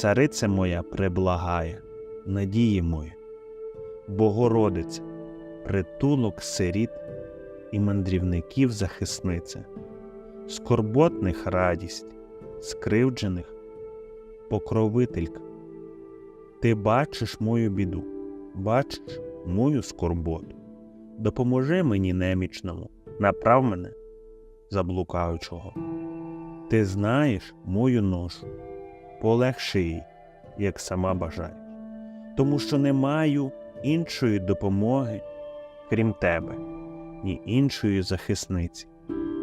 царице моя преблагає, надії моя, Богородиця, притулок сиріт і мандрівників захисниця, скорботних радість, скривджених покровителька. Ти бачиш мою біду, бачиш мою скорботу. Допоможи мені немічному, направ мене заблукаючого. Ти знаєш мою ношу, полегши її, як сама бажаєш, тому що не маю іншої допомоги, крім тебе, ні іншої захисниці,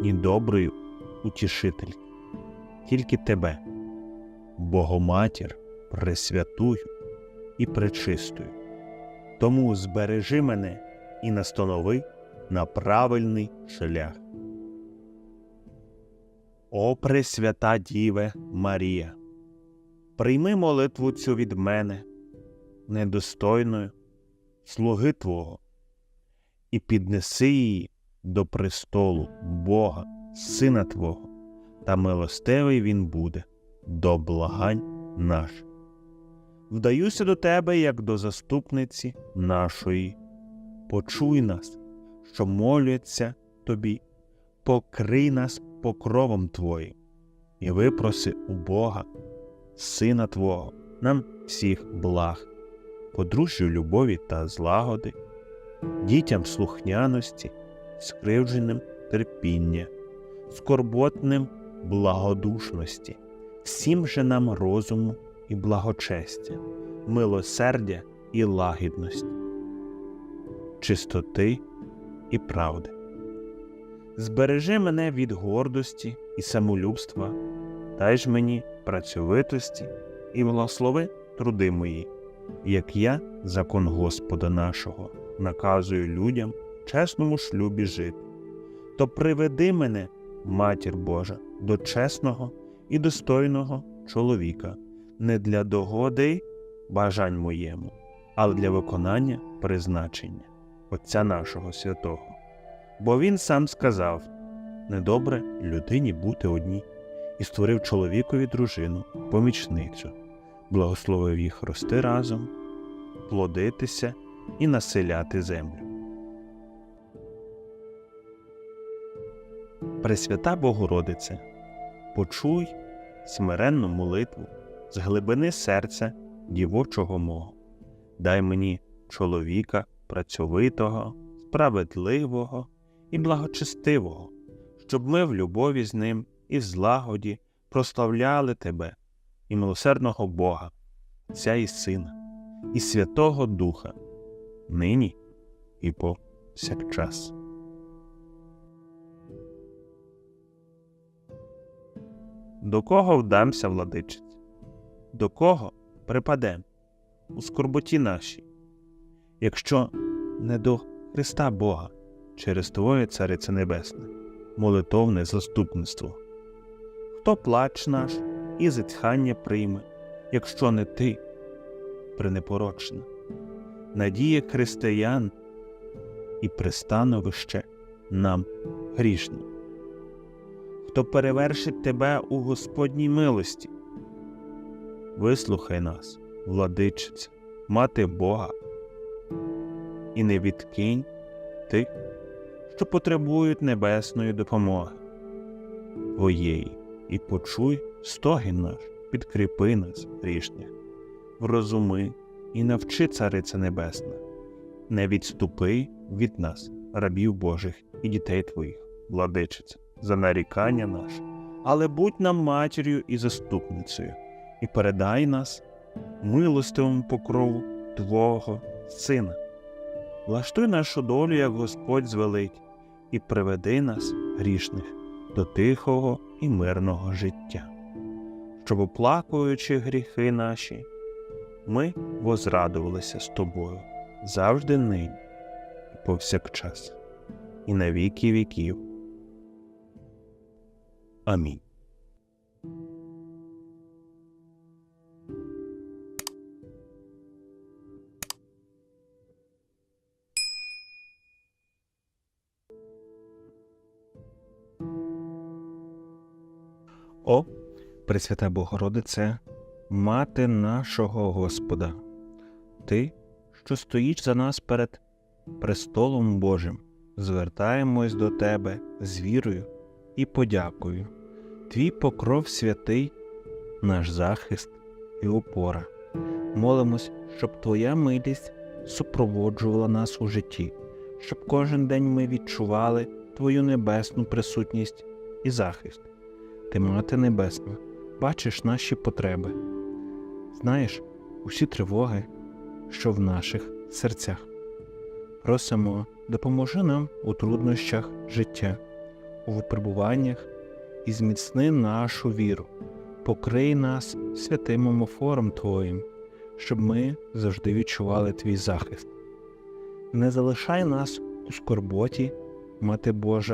ні доброї утішительки, тільки тебе, Богоматір, пресвятую і пречистую. Тому збережи мене і настанови на правильний шлях. О Пресвята Діве Марія, прийми молитву цю від мене, недостойною, слуги Твого, і піднеси її до престолу Бога, Сина Твого, та милостивий Він буде до благань наших. Вдаюся до Тебе, як до заступниці нашої. Почуй нас, що моляться Тобі, покрий нас покровом Твоїм, і випроси у Бога, Сина Твого, нам всіх благ, подружжю любові та злагоди, дітям слухняності, скривдженим терпіння, скорботним благодушності, всім же нам розуму і благочестя, милосердя і лагідності, чистоти і правди. Збережи мене від гордості і самолюбства, дай ж мені працьовитості і благослови труди мої, як я, закон Господа нашого, наказую людям в чесному шлюбі жити. То приведи мене, матір Божа, до чесного і достойного чоловіка, не для догоди бажань моєму, але для виконання призначення Отця нашого святого. Бо він сам сказав недобре людині бути одній, і створив чоловікові дружину, помічницю, благословив їх рости разом, плодитися і населяти землю. Пресвята Богородице, почуй смиренну молитву з глибини серця дівочого мого. Дай мені чоловіка працьовитого, справедливого і благочестивого, щоб ми в любові з ним і в злагоді прославляли Тебе і милосердного Бога, Отця і Сина, і Святого Духа, нині і повсякчас. До кого вдамся, владичиць? До кого припадем у скорботі нашій, якщо не до Христа Бога через Твоє Царице Небесне, молитовне заступництво? Хто плач наш і зітхання прийме, якщо не ти, пренепорочна, надія християн і пристановище нам грішним? Хто перевершить тебе у Господній милості? Вислухай нас, владичиця, мати Бога, і не відкинь тих, що потребують небесної допомоги Твоєї, і почуй стогін наш, підкріпи нас, грішних, врозуми і навчи Цариця Небесна, не відступи від нас, рабів Божих і дітей Твоїх, владичиця, за нарікання наше, але будь нам матір'ю і заступницею, і передай нас милостивому покрову Твого Сина. Влаштуй нашу долю, як Господь звелить, і приведи нас, грішних, до тихого і мирного життя, щоб, оплакуючи гріхи наші, ми возрадувалися з тобою завжди нині і повсякчас, і на віки віків. Амінь. О, Пресвята Богородице, Мати нашого Господа, Ти, що стоїш за нас перед престолом Божим, звертаємось до Тебе з вірою і подякою. Твій покров святий, наш захист і опора. Молимось, щоб Твоя милість супроводжувала нас у житті, щоб кожен день ми відчували Твою небесну присутність і захист. Ти, Мати Небесна, бачиш наші потреби, знаєш усі тривоги, що в наших серцях. Просимо, допоможи нам у труднощах життя, у випробуваннях і зміцни нашу віру, покрий нас святим омофором Твоїм, щоб ми завжди відчували Твій захист. Не залишай нас у скорботі, Мати Божа,